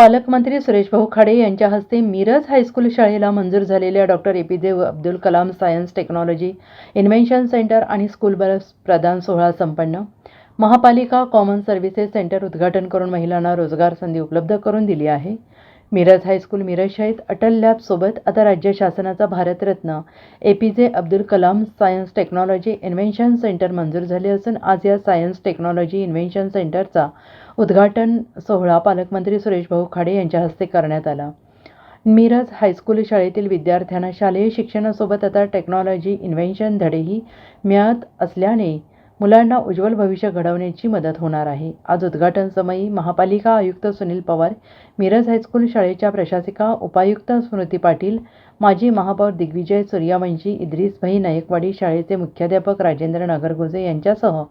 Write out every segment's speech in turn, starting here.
पालकमंत्री सुरेशभाऊ खाडे यांच्या हस्ते मिरज हायस्कूल शाळेला मंजूर झालेल्या doctor A P J Abdul Kalam science technology invention centre आणि स्कूल बस प्रदान सोहळा संपन्न. महापालिका कॉमन सर्व्हिसेस सेंटर उद्घाटन करून महिलांना रोजगार संधी उपलब्ध करून दिली आहे. मिरज हायस्कूल मिरज शाळेत अटल लॅबसोबत आता राज्य शासनाचा Bharat Ratna. A P J Abdul Kalam science technology invention centre मंजूर झाले असून आज या सायन्स टेक्नॉलॉजी इन्व्हेन्शन सेंटरचा उद्घाटन सोहळा पालकमंत्री सुरेशभाऊ खाडे यांच्या हस्ते करण्यात आला. मिरज हायस्कूल शाळेतील विद्यार्थ्यांना शालेय शिक्षणासोबत आता टेक्नॉलॉजी इन्व्हेन्शन धडेही मिळत असल्याने मुलांना उज्ज्वल भविष्य घडवण्याची मदत होणार आहे. आज उद्घाटन समयी महापालिका आयुक्त सुनील पवार मिरज हायस्कूल शाळेच्या प्रशासिका उपायुक्त स्मृती पाटील माजी महापौर दिग्विजय सूर्यवंशी इद्रिसभाई नायकवाडी शाळेचे मुख्याध्यापक राजेंद्र नागरगोजे यांच्यासह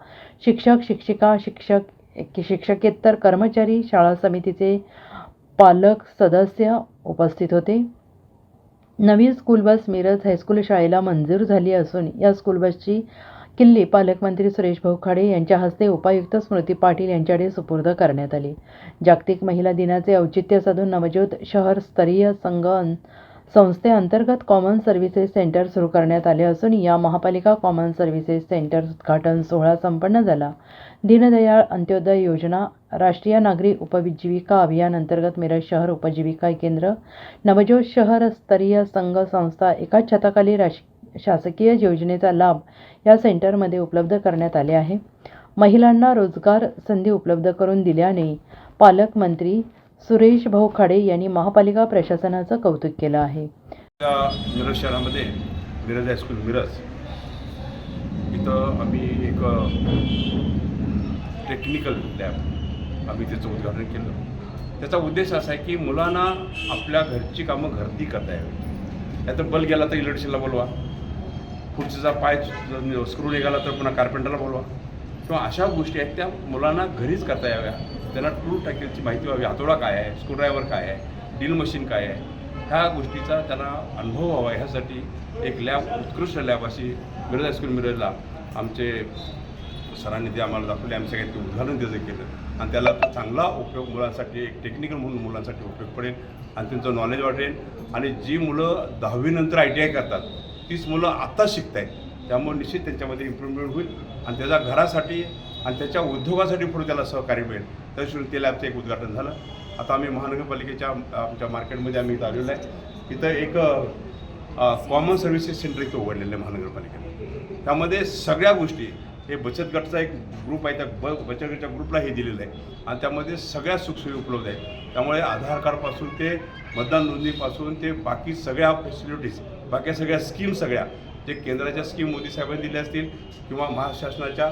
शिक्षक शिक्षिका शिक्षक शिक्षकेतर कर्मचारी शाळा समितीचे पालक सदस्य उपस्थित होते. नवी स्कूल बस मिरज हायस्कूल शाळेला मंजूर झाली असून या स्कूल बसची किल्ली पालकमंत्री सुरेश भाऊ खाडे यांच्या हस्ते उपायुक्त स्मृती पाटील यांच्याकडे सुपूर्द करण्यात आली. जागतिक महिला दिनाचे औचित्य साधून नवज्योत शहर स्तरीय संघ संस्थेअंतर्गत कॉमन सर्व्हिसेस सेंटर सुरू करण्यात आले असून या महापालिका कॉमन सर्व्हिसेस सेंटर उद्घाटन सोहळा संपन्न झाला. दीनदयाळ अंत्योदय योजना राष्ट्रीय नागरी उपजीविका अभियान अंतर्गत मिरज शहर उपजीविका केंद्र नवज्योत शहर स्तरीय संघ संस्था एकाच छताखाली राशी शासकीय योजनेचा लाभ या सेंटरमध्ये उपलब्ध करण्यात आले आहे. महिलांना रोजगार संधी उपलब्ध करून दिल्याने पालकमंत्री सुरेश भाऊ खाडे यांनी महापालिका प्रशासनाचं कौतुक केलं आहे. मिरज शहरामध्ये मिरज हायस्कूल मिरज इथं आम्ही एक टेक्निकल लॅब आम्ही त्याचं उद्घाटन केलं. त्याचा उद्देश असा आहे की मुलांना आपल्या घरची कामं घरती करता यावी. नाहीतर बल गेला तर इलेक्ट्रिशियनला बोलवा. खुर्चीचा पाय स्क्रू निघाला तर पुन्हा कार्पेंटरला बोलवा. किंवा अशा गोष्टी आहेत त्या मुलांना घरीच करता याव्या. त्यांना टूल टॅकलची माहिती व्हावी. हातोडा काय आहे? स्क्रूड्रायव्हर काय आहे? डील मशीन काय आहे? ह्या गोष्टीचा त्यांना अनुभव व्हावा. ह्यासाठी एक लॅब उत्कृष्ट लॅब अशी मिरज हायस्कूल मिरजला आमचे सरांनी ते आम्हाला दाखवले आम्ही सगळ्यांनी ते उद्घाटन त्याचं केलं. आणि त्याला चांगला उपयोग मुलांसाठी एक टेक्निकल म्हणून मुलांसाठी उपयोग पडेल आणि त्यांचं नॉलेज वाढेल. आणि जी मुलं दहावीनंतर आय टी आय करतात तीच मुलं आत्ता शिकत आहेत त्यामुळे निश्चित त्यांच्यामध्ये इम्प्रूव्हमेंट होईल आणि त्याच्या घरासाठी आणि त्याच्या उद्योगासाठी पुढे त्याला सहकार्य मिळेल. त्याशिवाय ते लॅबचं एक उद्घाटन झालं. आता आम्ही महानगरपालिकेच्या आमच्या मार्केटमध्ये आम्ही इथं आलेलो आहे. इथं एक कॉमन सर्व्हिसेस सेंटर इथं उघडलेलं आहे महानगरपालिकेने. त्यामध्ये सगळ्या गोष्टी हे बचत गटचा एक ग्रुप आहे त्या ब बचत गटच्या ग्रुपला हे दिलेलं आहे. आणि त्यामध्ये सगळ्या सुखसोयी उपलब्ध आहेत. त्यामुळे आधार कार्डपासून ते मतदान नोंदणीपासून ते बाकी सगळ्या फॅसिलिटीज बाकी सगळ्या स्कीम सगळ्या जे केंद्राच्या स्कीम मोदी साहेबांनी दिल्या असतील किंवा महाराष्ट्राच्या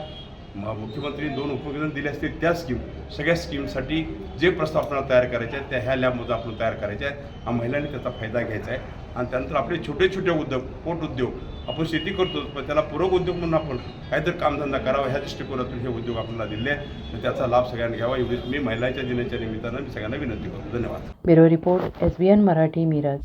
मुख्यमंत्री दोन उपमुख्यमंत्री दिले असतील त्या स्कीम सगळ्या स्कीमसाठी जे प्रस्ताव आपल्याला तयार करायचे आहेत त्या ह्या लॅबमधून आपण तयार करायचे आहेत. हा महिलांनी त्याचा फायदा घ्यायचा आहे. आणि त्यानंतर आपले छोटे छोटे उद्योग पोट उद्योग आपण शेती करतो पण त्याला पूरक उद्योग म्हणून आपण काहीतरी कामधंदा करावा ह्या दृष्टिकोनातून हे उद्योग आपल्याला दिले आहेत. तर त्याचा लाभ सगळ्यांनी घ्यावा. एवढीच मी महिलांच्या दिनाच्या निमित्तानं मी सगळ्यांना विनंती करतो. धन्यवाद. Bureau report S B N Marathi Miraj.